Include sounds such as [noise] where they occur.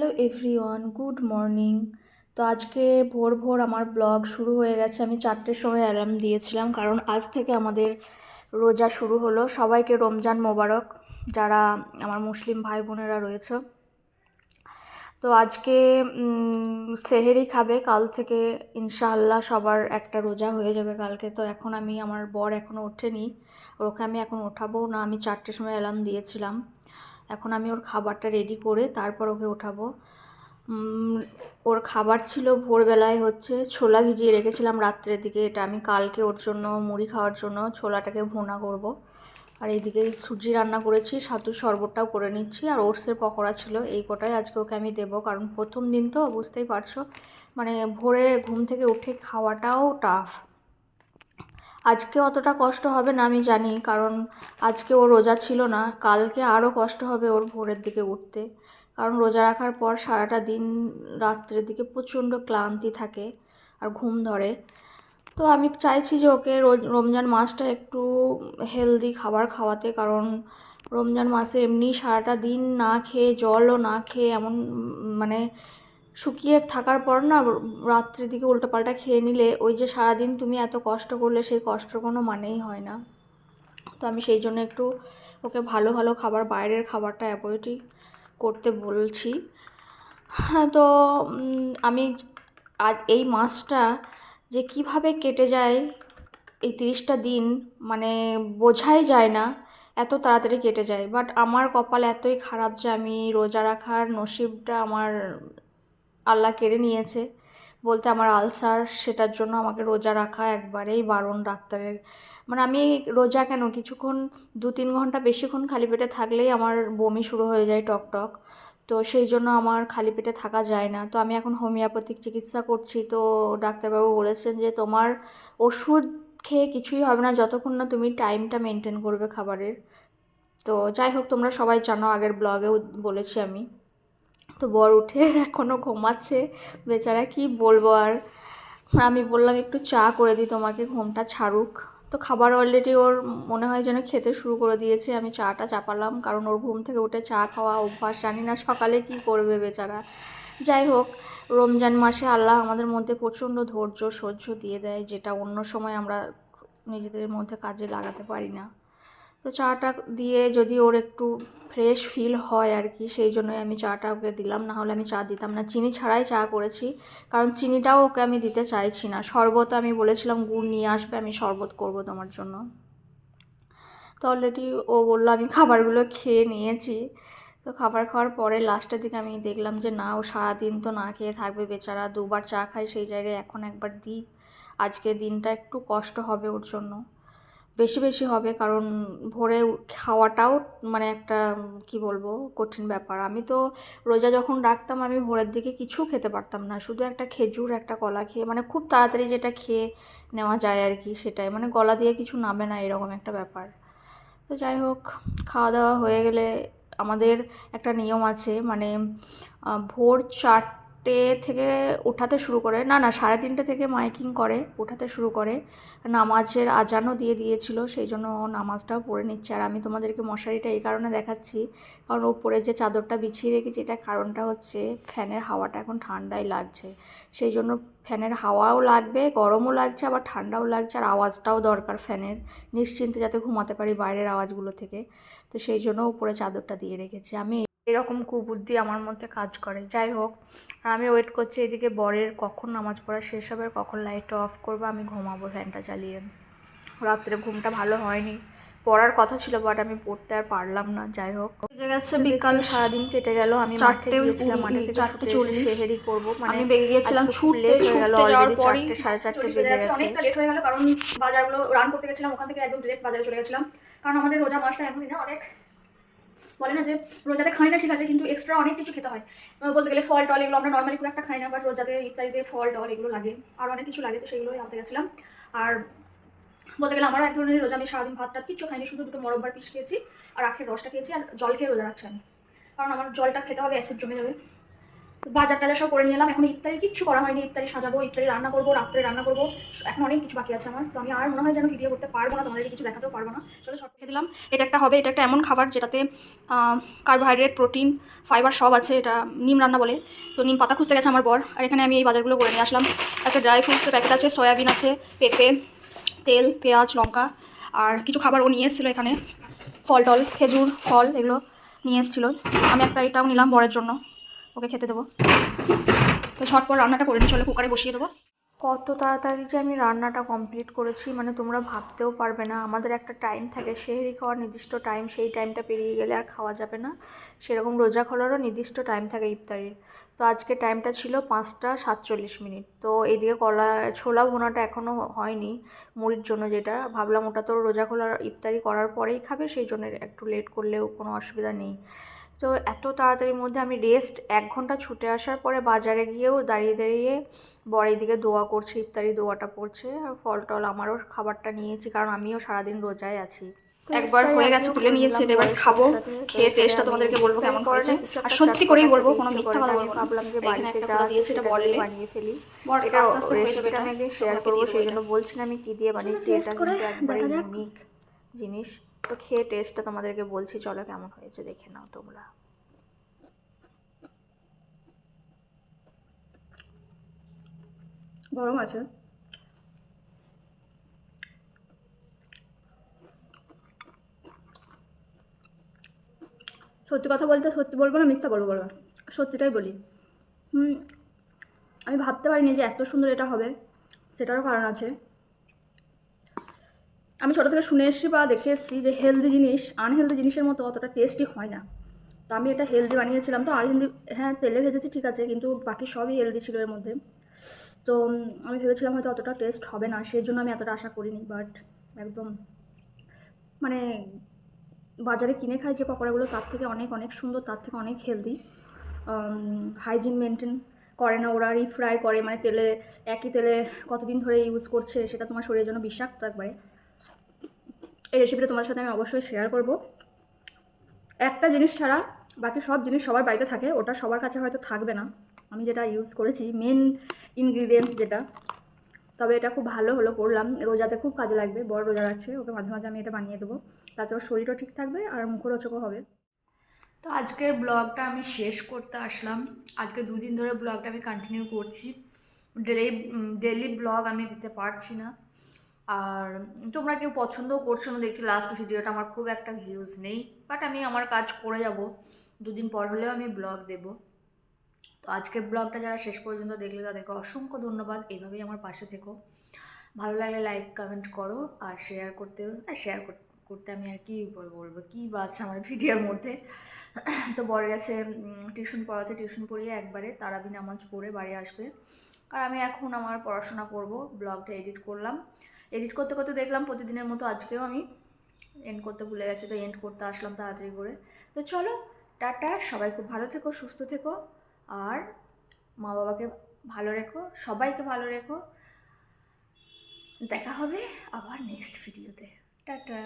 Hello everyone, good morning. তো আজকে ভোর ভোর আমার ব্লগ শুরু হয়ে গেছে। আমি চারটের সময় অ্যালার্ম দিয়েছিলাম কারণ আজ থেকে আমাদের রোজা শুরু হলো। সবাইকে রমজান মোবারক, যারা আমার মুসলিম ভাই বোনেরা রয়েছে। তো আজকে সেহেরি খাবে। কাল থেকে ইনশাআল্লাহ সবার একটা রোজা হয়ে যাবে কালকে। তো এখন আমি, আমার বর এখনও ওঠেনি। ওকে আমি এখন ওঠাবো না। আমি চারটের সময় অ্যালার্ম দিয়েছিলাম। এখন আমি ওর খাবারটা রেডি করে তারপর ওকে ওঠাবো। ওর খাবার ছিল ভোরবেলায় হচ্ছে ছোলা ভিজিয়ে রেখেছিলাম রাত্রের দিকে। এটা আমি কালকে ওর জন্য মুড়ি খাওয়ার জন্য ছোলাটাকে ভোনা করব। আর এইদিকে সুজি রান্না করেছি, সাতুর শরবতটাও করে নিচ্ছি আর ওটসের পকোড়া ছিল এই কটাই আজকে ওকে আমি দেবো। কারণ প্রথম দিন তো বুঝতেই পারছ মানে ভোরে ঘুম থেকে উঠে খাওয়াটাও টাফ আজকে অতটা কষ্ট হবে না, আমি জানি, কারণ আজকে ও রোজা ছিল না। কালকে আরও কষ্ট হবে ওর ভোরের দিকে উঠতে। কারণ রোজা রাখার পর সারাটা দিন রাত্রের দিকে প্রচণ্ড ক্লান্তি থাকে আর ঘুম ধরে। তো আমি চাইছি যে ওকে রমজান মাসটা একটু হেলদি খাবার খাওয়াতে, কারণ রমজান মাসে এমনি সারাটা দিন না খেয়ে, জলও না খেয়ে এমন মানে শুকিয়ে থাকার পর না রাত্রের দিকে উল্টোপাল্টা খেয়ে নিলে ওই যে সারাদিন তুমি এত কষ্ট করলে সেই কষ্টর কোনো মানেই হয় না। তো আমি সেই জন্য একটু ওকে ভালো ভালো খাবার, বাইরের খাবারটা অ্যাভয়েডই করতে বলছি। হ্যাঁ তো আমি আজ এই মাসটা যে কীভাবে কেটে যায় এই তিরিশটা দিন মানে বোঝাই যায় না এত তাড়াতাড়ি কেটে যায়। বাট আমার কপাল এতই খারাপ যে আমি রোজা রাখার নসিবটা আমার আল্লাহ কেড়ে নিয়েছে। বলতে আমার আলসার সেটার জন্য আমাকে রোজা রাখা একবারেই বারণ ডাক্তারের। মানে আমি রোজা কেন? কিছুক্ষণ দু তিন ঘণ্টা বেশিক্ষণ খালি পেটে থাকলেই আমার বমি শুরু হয়ে যায় টক টক। তো সেই জন্য আমার খালি পেটে থাকা যায় না। তো আমি এখন হোমিওপ্যাথিক চিকিৎসা করছি। তো ডাক্তারবাবু বলেছেন যে তোমার ওষুধ খেয়ে কিছুই হবে না যতক্ষণ না তুমি টাইমটা মেনটেন করবে খাবারের। তো যাই হোক, তোমরা সবাই জানো আগের ব্লগেও বলেছি আমি। তো বর উঠে [laughs] এখনও ঘুমাচ্ছে। বেচারা কি বলব আর? আমি বললাম, একটু চা করে দিই, তোমাকে ঘুমটা ছাড়ুক। তো খাবার অলরেডি ওর মনে হয় যেন খেতে শুরু করে দিয়েছে। আমি চাটা চাপালাম, কারণ ওর ঘুম থেকে উঠে চা খাওয়া অভ্যাস। জানি না সকালে কি করবে বেচারা। যাই হোক, রমজান মাসে আল্লাহ আমাদের মধ্যে প্রচণ্ড ধৈর্য, সহ্য দিয়ে দেয়, যেটা অন্য সময় আমরা নিজেদের মধ্যে কাজে লাগাতে পারি না। তো চাটা দিয়ে যদি ওর একটু ফ্রেশ ফিল হয় আর কি, সেই জন্যই আমি চাটা ওকে দিলাম। না হলে আমি চা দিতাম না। চিনি ছাড়াই চা করেছি। কারণ চিনিটাও ওকে আমি দিতে চাইছি না। শরবত আমি বলেছিলাম, গুড় নিয়ে আসবে, আমি শরবত করব তোমার জন্য। তো অলরেডি ও বলল, আমি খাবারগুলো খেয়ে নিয়েছি। তো খাবার খাওয়ার পরে লাস্টের দিকে আমি দেখলাম যে, না, ও সারাদিন তো না খেয়ে থাকবে বেচারা। দুবার চা খায়, সেই জায়গায় এখন একবার দিই আজকে দিনটা একটু কষ্ট হবে ওর জন্য। বেশি বেশি হবে কারণ ভোরে খাওয়াটাও মানে একটা, কি বলব, কঠিন ব্যাপার। আমি তো রোজা যখন রাখতাম, আমি ভোরের দিকে কিছু খেতে পারতাম না। শুধু একটা খেজুর, একটা কলা খেয়ে মানে খুব তাড়াতাড়ি যেটা খেয়ে নেওয়া যায় আর কি সেটাই। মানে গলা দিয়ে কিছু নামে না এরকম একটা ব্যাপার। তো যাই হোক খাওয়া দাওয়া হয়ে গেলে আমাদের একটা নিয়ম আছে মানে ভোর ভোর চারটে থেকে ওঠাতে শুরু করে, না না, সাড়ে তিনটে থেকে মাইকিং করে ওঠাতে শুরু করে। নামাজের আজানও দিয়ে দিয়েছিল, সেই জন্য ও নামাজটাও পড়ে নিচ্ছে। আর আমি তোমাদেরকে মশারিটা এই কারণে দেখাচ্ছি, কারণ ওপরে যে চাদরটা বিছিয়ে রেখেছি এটা কারণটা হচ্ছে ফ্যানের হাওয়াটা এখন ঠান্ডাই লাগছে। সেই জন্য ফ্যানের হাওয়াও লাগবে, গরমও লাগছে, আবার ঠান্ডাও লাগছে, আর আওয়াজটাও দরকার ফ্যানের। নিশ্চিন্তে যাতে ঘুমাতে পারি বাইরের আওয়াজগুলো থেকে। তো সেই জন্য উপরে চাদরটা দিয়ে রেখেছি। আমি এরকম কুবুদ্ধি আমার মধ্যে কাজ করে। যাই হোক আমি ওয়েট করছি এদিকে বরের কখন নামাজ পড়া শেষ হবে আর কখন লাইটটা অফ করব আমি ঘুমাবো ফ্যানটা চালিয়ে। রাত্রে ঘুমটা ভালো হয়নি। পড়ার কথা ছিল বাট আমি পড়তে আর পারলাম না। যাই হোক গেছে বিকাল সারাদিন কেটে গেল আমি মাঠে গিয়েছিলাম মাঠে থেকে চারটে চল্লিশ। সেহেরি করব। মানে আমি আজকে ছুটতে হয়ে গেল অলরেডি চারটে সাড়ে চারটে বেজে গেছে। অনেকটা লেট হয়ে গেল কারণ বাজারগুলো রান করতে গেছিলাম ওখান থেকে একদম ডিরেক্ট বাজারে চলে গেছিলাম। কারণ আমাদের রোজা মাসটা এমনই না অনেক বলে না যে রোজাতে খাই না, ঠিক আছে, কিন্তু এক্সট্রা অনেক কিছু খেতে হয়। বলতে গেলে ফল, টল এগুলো আমরা নর্মালি খুব একটা খাই না বাট রোজাতে ইত্যাদিতে ফল, টল এগুলো লাগে, আর অনেক কিছু লাগে, তো সেগুলোই আনতে গেছিলাম। আর বলতে গেলে আমারও এক ধরনের রোজা, আমি সারাদিন ভাত টাত কিচ্ছু খাইনি, শুধু দুটো মরব্বার পিস খেয়েছি, আর আখের রসটা খেয়েছি, আর জল খেয়ে রোজা রাখছি আমি। কারণ আমার জলটা খেতে হবে অ্যাসিড জমে যাবে। বাজার টাজার সব করে নিয়ে এলাম এখন ইফতারি কিচ্ছু করা হয়নি। ইফতারি সাজাবো, ইফতারি রান্না করব, রাত্রে রান্না করব। এখন অনেক কিছু বাকি আছে আমার। তো আমি আর মনে হয় যেন ভিডিও করতে পারব না, তোমাদেরকে কিছু দেখাতেও পারব না। চলো শর্ট রেখে দিলাম। এটা একটা হবে, এটা একটা এমন খাবার যেটাতে কার্বোহাইড্রেট প্রোটিন ফাইবার সব আছে। এটা নিম রান্না বলে। তো নিম পাতা খুঁজতে গেছে আমার বর। আর এখানে আমি এই বাজারগুলো করে নিয়ে আসলাম। একটা ড্রাই ফ্রুটসের প্যাকেট আছে সয়াবিন আছে, পেঁপে, তেল, পেঁয়াজ, লঙ্কা। আর কিছু খাবার ও নিয়ে এসেছিল এখানে। ফল টল, খেজুর, ফল এগুলো নিয়ে এসেছিল। আমি একটা এটাও নিলাম বরের জন্য। ওকে খেতে দেবো। তো ঝটপট রান্নাটা করে নিই চলো কুকারে বসিয়ে দেবো। কত তাড়াতাড়ি যে আমি রান্নাটা কমপ্লিট করেছি মানে তোমরা ভাবতেও পারবে না। আমাদের একটা টাইম থাকে সেহরি খাওয়ার নির্দিষ্ট টাইম সেই টাইমটা পেরিয়ে গেলে আর খাওয়া যাবে না। সেরকম রোজা খোলারও নির্দিষ্ট টাইম থাকে ইফতারির। তো আজকে টাইমটা ছিল পাঁচটা সাতচল্লিশ মিনিট। তো এদিকে কলা, ছোলা ভোনাটা এখনও হয়নি, মুড়ির জন্য যেটা। ভাবলাম ওটা তো রোজা খোলার ইফতারি করার পরেই খাবে, সেই জন্য একটু লেট করলেও কোনো অসুবিধা নেই। তো এত তাড়াতাড়ির মধ্যে আমি রেস্ট এক ঘণ্টা ছুটে আসার পরে বাজারে গিয়েও দাঁড়িয়ে দাঁড়িয়ে বড় দিকে দোয়া করছে ইফতারি দোয়াটা পড়ছে। আর ফল টল আমারও খাবারটা নিয়েছি কারণ আমিও সারাদিন রোজায় আছি। একবার হয়ে গেছে তুলে নিয়েছি এবার খাব। খেয়ে টেস্টটা তোমাদেরকে বলব কেমন করে হয়েছে। না কিছু আর সত্যি করেই বলব কোনো মিথ্যা কথা বলব ভাবলাম যে বাড়িতে যা দিয়েছে, এটা বললে। বানিয়ে ফেলি। এটা আস্তে আস্তে। আমি একদিন শেয়ার করব সেই জন্য বলছি। না আমি কী দিয়ে বানিয়েছি এটা একবারে। ইউনিক জিনিস। তো খেয়ে টেস্টটা তোমাদেরকে বলছি, চলো কেমন হয়েছে দেখে নাও তোমরা। গরম আছে। সত্যি কথা বলতে সত্যি বলব না, মিথ্যা বলব বলব সত্যিটাই বলি। আমি ভাবতে পারিনি যে এত সুন্দর এটা হবে, সেটারও কারণ আছে। আমি ছোটো থেকে শুনে এসেছি বা দেখে এসেছি যে হেলদি জিনিস আনহেলদি জিনিসের মতো অতটা টেস্টি হয় না। তো আমি এটা হেলদি বানিয়েছিলাম। তো আনহেলদি হ্যাঁ তেলে ভেজেছি, ঠিক আছে, কিন্তু বাকি সবই হেলদি ছিল এর মধ্যে। তো আমি ভেবেছিলাম হয়তো অতটা টেস্ট হবে না সেই জন্য আমি এতটা আশা করিনি বাট একদম মানে বাজারে কিনে খাই যে পকোড়াগুলো, তার থেকে অনেক অনেক সুন্দর, তার থেকে অনেক হেলদি হাইজিন মেনটেন করে না ওরা রিফ্রাই করে মানে তেলে, একই তেলে কতদিন ধরে ইউজ করছে, সেটা তোমার শরীরের জন্য বিষাক্ত একবারে। এই রেসিপিটা তোমার সাথে আমি অবশ্যই শেয়ার করব। একটা জিনিস ছাড়া বাকি সব জিনিস সবার বাড়িতে থাকে, ওটা সবার কাছে হয়তো থাকবে না। আমি যেটা ইউজ করেছি মেন ইনগ্রিডিয়েন্টস যেটা, তবে এটা খুব ভালো হলো করলাম। রোজাতে খুব কাজে লাগবে বড় রোজা রাখছে, ওকে মাঝে মাঝে আমি এটা বানিয়ে দেবো। তাতে ওর শরীরও ঠিক থাকবে আর মুখরোচকও হবে। তো আজকের ব্লগটা আমি শেষ করতে আসলাম। আজকে দুদিন ধরে ব্লগটা আমি কন্টিনিউ করছি। ডেলি ডেলি ব্লগ আমি দিতে পারছি না। আর তোমরা কেউ পছন্দও করছ না, দেখছি লাস্ট ভিডিওটা আমার খুব একটা ভিউজ নেই বাট আমি আমার কাজ করে যাব, দুদিন পর হলেও আমি ব্লগ দেব। তো আজকের ব্লগটা যারা শেষ পর্যন্ত দেখলে তাদেরকে অসংখ্য ধন্যবাদ এইভাবেই আমার পাশে থেকো। ভালো লাগলে লাইক কমেন্ট করো আর শেয়ার করতে শেয়ার করতে আমি আর কি বল- বলব, কী বা আছে আমার ভিডিওর মধ্যে। তো বড় গেছে টিউশন পড়াতে টিউশন পড়িয়ে একবারে তারাবি নামাজ পড়ে বাড়ি আসবে। আর আমি এখন আমার পড়াশোনা করব ব্লগটা এডিট করলাম। এডিট করতে করতে দেখলাম প্রতিদিনের মতো আজকেও আমি এন্ড করতে ভুলে গেছি, তো এন্ড করতে আসলাম তাড়াতাড়ি করে। তো চলো, টাটা, সবাই খুব ভালো থেকো, সুস্থ থেকো, আর মা বাবাকে ভালো রেখো, সবাইকে ভালো রেখো। দেখা হবে আবার নেক্সট ভিডিওতে টাটা।